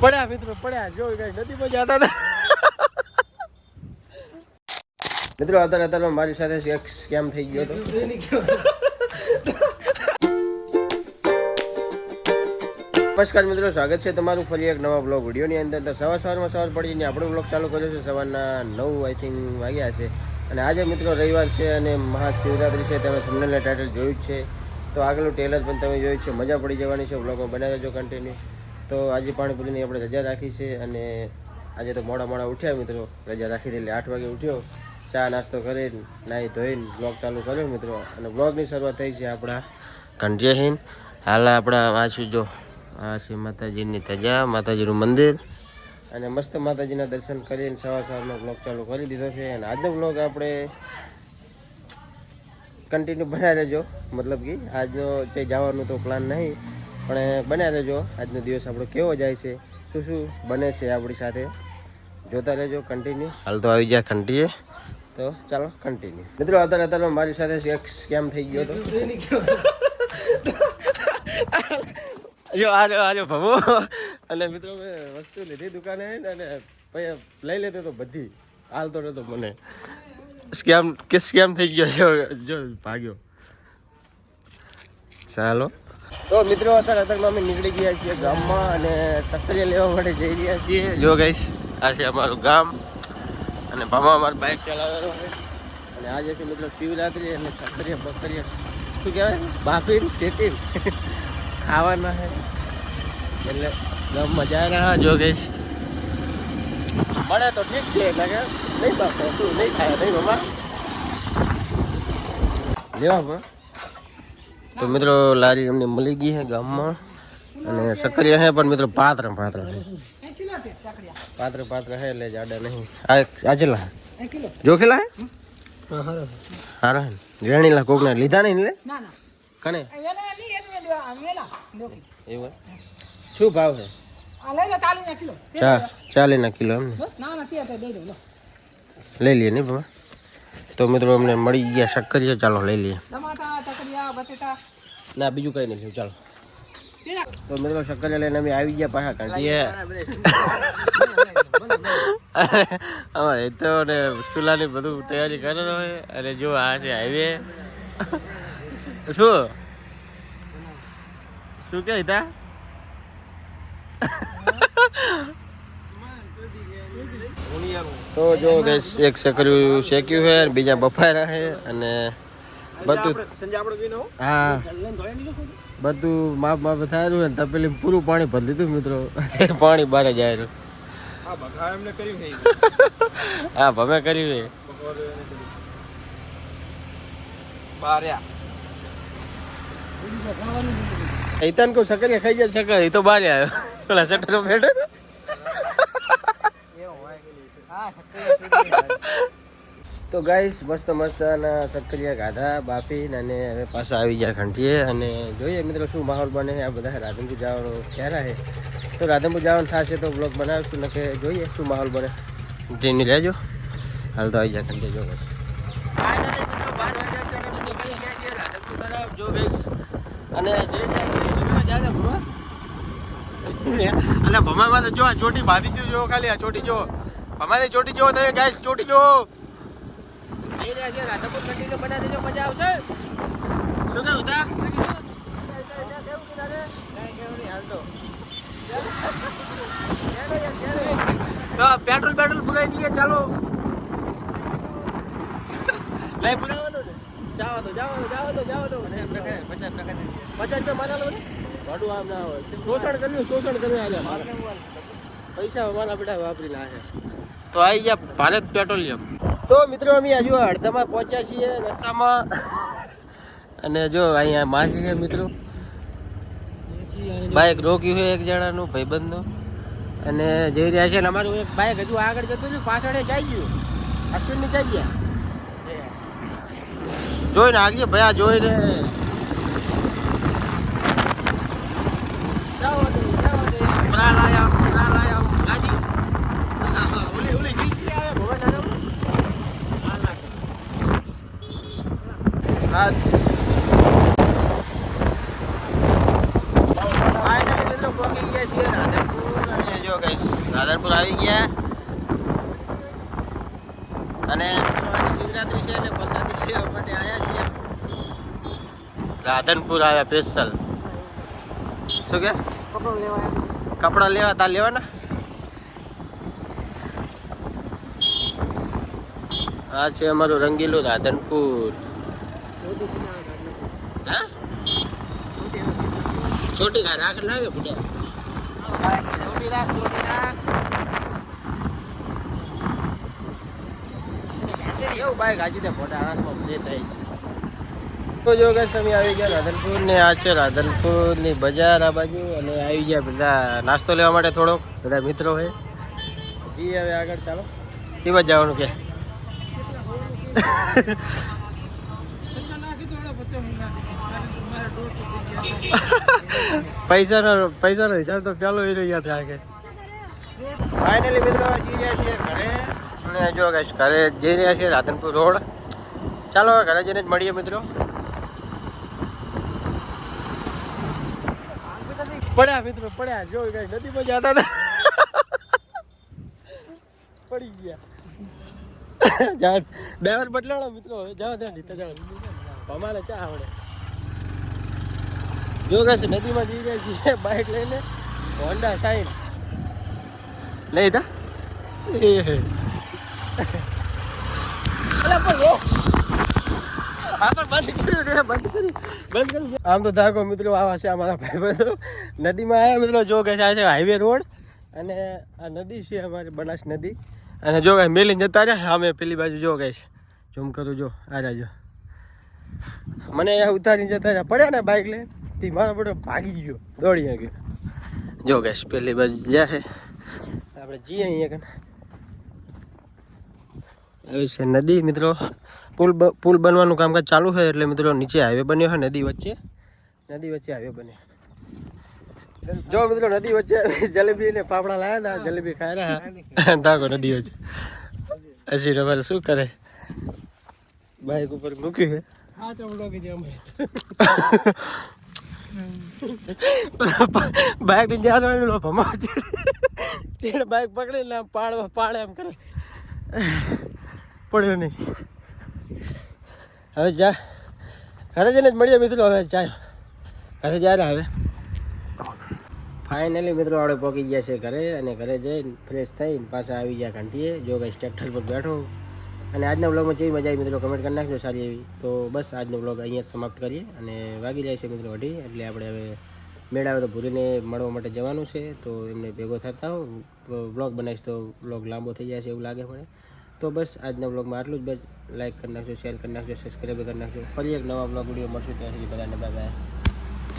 પડ્યા મિત્રો પડ્યા. જો કઈ નદીમાં જતા હતા. મિત્રો અત્યારે અત્યારે મારી સાથે એક સ્કેમ થઈ ગયો હતો. નમસ્કાર મિત્રો સ્વાગત છે તમારું ફરી એક નવા બ્લોગ વિડીયોની અંદર. તો સવાર સવારમાં સવાર પડીને આપણો બ્લોગ ચાલુ કર્યો છે સવારના નવ આઈ થિંક વાગ્યા છે. અને આજે મિત્રો રવિવાર છે અને મહાશિવરાત્રિ છે તમે થંબનેલના ટાઇટલ જોયું જ છે. તો આગળનું ટેલર પણ તમે જોયું છે મજા પડી જવાની છે બ્લોગમાં બનાવી દેજો કન્ટિન્યુ તો આજે પાણીપુરીની આપણે રજા રાખી છે અને આજે તો મોડા મોડા ઉઠ્યા મિત્રો. રજા રાખી એટલે આઠ વાગે ઉઠ્યો. ચા નાસ્તો કરીને નાહી ધોઈને બ્લોગ ચાલુ કર્યો મિત્રો. અને બ્લોગની શરૂઆત થઈ છે આપણા કંજયહીન હાલ આપણા આ જો, આ છે માતાજીની તજા માતાજીનું મંદિર. અને મસ્ત માતાજીના દર્શન કરીને સવાર સવારનો બ્લોગ ચાલુ કરી દીધો છે. અને આજનો બ્લોગ આપણે કન્ટિન્યુ બનાવી લેજો મતલબ કે આજનો જે જવાનું તો પ્લાન નહીં. પણ બન્યા રહેજો. આજનો દિવસ આપણો કેવો જાય છે શું શું બને છે આપણી સાથે જોતા રહેજો કન્ટિન્યુ હાલ તો આવી જાય કંટીએ તો ચાલો કન્ટિન્યુ મિત્રો અત્યારે અત્યારે મારી સાથે એક સ્કેમ થઈ ગયો હતો. જો આજો આજો ભમો. અને મિત્રો મેં વસ્તુ લીધી દુકાને અને પછી લઈ લેતો તો બધી. હાલતો નતો મને. સ્કેમ કે સ્કેમ થઈ ગયો જો જો ભાગ્યો. ચાલો. તો મિત્રો, અત્યારે અત્યારમાં અમે નીકળી ગયા છીએ ગામમાં અને સક્રિય લેવા માટે જઈ રહ્યા છીએ. જો ગઈશ આ છે અમારું ગામ અને ભામા અમારું બાઇક ચલાવેલો છે અને આજે છે મિત્રો શિવરાત્રિ અને સક્રિય બકરીય શું કહેવાય? બાફી શેતી. ખાવાના છે. એટલે ગામમાં મજા રહ્યા. જો ગઈશ મળે તો ઠીક છે. એટલે કે નહીં બાપો, શું નહીં ખાય નહીં મમ્મા લેવા પણ તો મિત્રો, લારી અમને મળી ગઈ છે ગામમાં. અને સક્રિય છે, પણ મિત્રો પાત્ર પાત્ર છે. પાત્ર પાત્ર છે, એટલે જાડા નહીં. આ આજેલા જો ખેલા હે હારા હે વેણીલા કોકને લીધા નહીં લે ના? ના કને? વેલા લી એક મે દેવા વેલા લો એવું શું ભાવ છે? આ લઈ લો તાલી ના કિલો ચા, ચાલીના કિલો એમ ને? બસ ના ના તે દઈ દો લો લઈ લઈએ નહીં ભાઈ તો મિત્રો અમને મળી ગયા શક્કરીએ ચાલો લઈ લઈએ. ટમાટા તકરિયા બટેટા. ના બીજું કઈ નહીં ચાલો. તો મિત્રો શક્કરિયા લઈને અમે આવી ગયા પાછા કાંઠીએ. અમારે તો ને ચૂલાની બધું તૈયારી કરે હોય અને જો આ છે હાઈવે શું? શું કે હિતા? તો જો એક શેકર્યું શેક્યું છે બીજા બફારા છે અને બધું હા. બધું માપ માપ થયેલું ને તપેલી પૂરું પાણી ભરી દીધું મિત્રો. પાણી બહાર જ રહ્યું. હા ભમે કર્યું છે. ઈતન કો સકરિયા ખાઈ જાય સકર એ તો બહાર આવ્યો. પેલા શટર બેઠો. તો ગાઈસ મસ્ત મસ્ત ના સક્કરિયા ગાધા બાપી અને હવે પાછા આવી ગયા ઘંટીએ. અને જોઈએ મિત્રો શું માહોલ બને આ બધા રાધનપુર જવાનું ક્યારે છે. તો રાધનપુર જવાનું થશે તો બ્લોગ બનાવીશું ને કે જોઈએ શું માહોલ બને. ટ્રેનની લેજો હાલ તો આવી ગયા ઘંટીએ જો બસ. અને ભમામાં તો જો આ ચોટી બાંધી જો ખાલી આ ચોટી જો. ભમાની ચોટી જો તમે ગાઈસ ચોટી જો. રહ્યા છે. રાધાપુર કંટીને બનાવી દેજો મજા આવશે. શું કહ્યું તા? તો પેટ્રોલ પેટ્રોલ પુગાઈ દઈએ ચાલો. લઈ પુગાવવાનું ને જાવા દો જાવા દો જાવા દો જાવા દો. પચાસ તો મારા લો ને. ભાડું આમ ના હોય. શોષણ કર્યું શોષણ કર્યું આજે મારા પૈસા મારા બેટા વાપરી નાખે. તો આવી ગયા ભારત પેટ્રોલિયમ તો મિત્રો, અમે હજુ અડધામાં પહોંચ્યા છીએ રસ્તામાં. અને જો અહીંયા માસી છે મિત્રો. બાઇક રોક્યું છે એક જણાનું, ભાઈબંધનું. અને જઈ રહ્યા છે અમારું એક બાઇક હજુ આગળ જતું હતું પાછળ જાય ગયું. અશ્વિનની જઈ ગયા જોઈને આગળ ભાઈ આ જોઈને જાઓ દે, જાઓ દે. પરા લાયા, પરા લાયા, ગાડી. ઓલી ઓલી નીચે આવે ભગવાન આનો. મિત્રો પહોંચી ગયા છીએ રાધનપુર અને જો જો રાધનપુર આવી ગયા. અને શિવરાત્રી છે એટલે પ્રસાદી લેવા માટે આવ્યા છીએ. રાધનપુર આવ્યા સ્પેશિયલ શું કે? કપડો લેવા આવ્યા. કપડાં લેવા તા લેવાના? આ છે અમારું રંગીલું રાધનપુર. હા છોટી કા રાખ લાગે તે ફોટા આસમાં જે થાય તો જો આવી ગયા રાધનપુર ને આ બજાર આ બાજુ અને આવી ગયા બધા નાસ્તો લેવા માટે થોડોક, બધા મિત્રો છે. જી, હવે આગળ ચાલો. એ જવાનું કે? પૈસાનો પૈસાનો હિસાબ તો પેલો એ રહ્યા થયા કે. ફાઇનલી મિત્રો જઈ રહ્યા છીએ ઘરે. અને જો કઈશ ઘરે જઈ રહ્યા છીએ રાધનપુર રોડ. ચાલો ઘરે જઈને જ મળીએ મિત્રો. પડ્યા મિત્રો પડ્યા. જો કઈ નદીમાં જતા હતા. પડી ગયા. ડ્રાઈવર બદલાડો મિત્રો. જાઓ ત્યાં નીચે જાઓ. અમારે ચા આવડે? જો કે છે નદીમાં જઈ રહ્યા છે બાઇક લઈને હોન્ડા સાઈન લઈ તા આમ તો ધાકો મિત્રો આવા છે અમારા ભાઈબંધો નદીમાં આવ્યા મિત્રો જો કે છે હાઈવે રોડ અને આ નદી છે અમારી બનાસ નદી. અને જો કાંઈ મેલીને જતા રહ્યા અમે પેલી બાજુ જો ઝૂમ કરું જો આ રાજો મને અહીંયા ઉતારીને જતા રહ્યા. પડ્યા ને બાઇક લઈને? તે મારો બધો ભાગી ગયો. દોડી આગળ. જો કહીશ પેલી બાજુ જ્યાં છે. આપણે જઈએ અહીંયા કને આવી છે નદી મિત્રો. પુલ પુલ બનવાનું કામકાજ ચાલુ છે એટલે મિત્રો નીચે હાઈવે બન્યો છે નદી વચ્ચે. નદી વચ્ચે હાઈવે બન્યો. જો મિત્રો નદી વચ્ચે જલેબી ને પાપડા લાયા હતા જલેબી ખાઈ રહ્યા. તાકો નદી વચ્ચે. હજી રમારે શું કરે? બાઈક ઉપર મૂક્યું છે. બાઈકની જ્યાં જવાનું લો ભમાવ તેને બાઈક પકડીને આમ પાડવા પાડે એમ કરે. પડ્યો નહીં. હવે જા. ઘરે જઈને જ મળીએ મિત્રો, હવે જાય ઘરે જાય હવે ફાઇનલી મિત્રો આપણે પહોંચી ગયા છે ઘરે અને ઘરે જઈને ફ્રેશ થઈને પાછા આવી ગયા ઘંટીએ. જો કંઈ ટ્રેક્ટર પર બેઠો. અને આજના વ્લોગમાં જેવી મજા આવી મિત્રો કમેન્ટ કરી નાખજો સારી એવી. તો બસ, આજનો વ્લોગ અહીંયા સમાપ્ત કરીએ અને વાગી જાય છે મિત્રો અઢી, એટલે આપણે હવે મેળ આવે તો ભૂરીને મળવા માટે જવાનું છે. તો એમને ભેગો થતા હો. વ્લોગ બનાવીશ તો વ્લોગ લાંબો થઈ જાય છે એવું લાગે મને. તો બસ, આજના વ્લોગમાં આટલું જ બસ. લાઈક કરી નાખજો શેર કરી નાખજો સબસ્ક્રાઈબ કરી નાખજો. ફરી એક નવા વ્લોગ વીડિયો મળશું, ત્યાં સુધી બધાને બાય બાય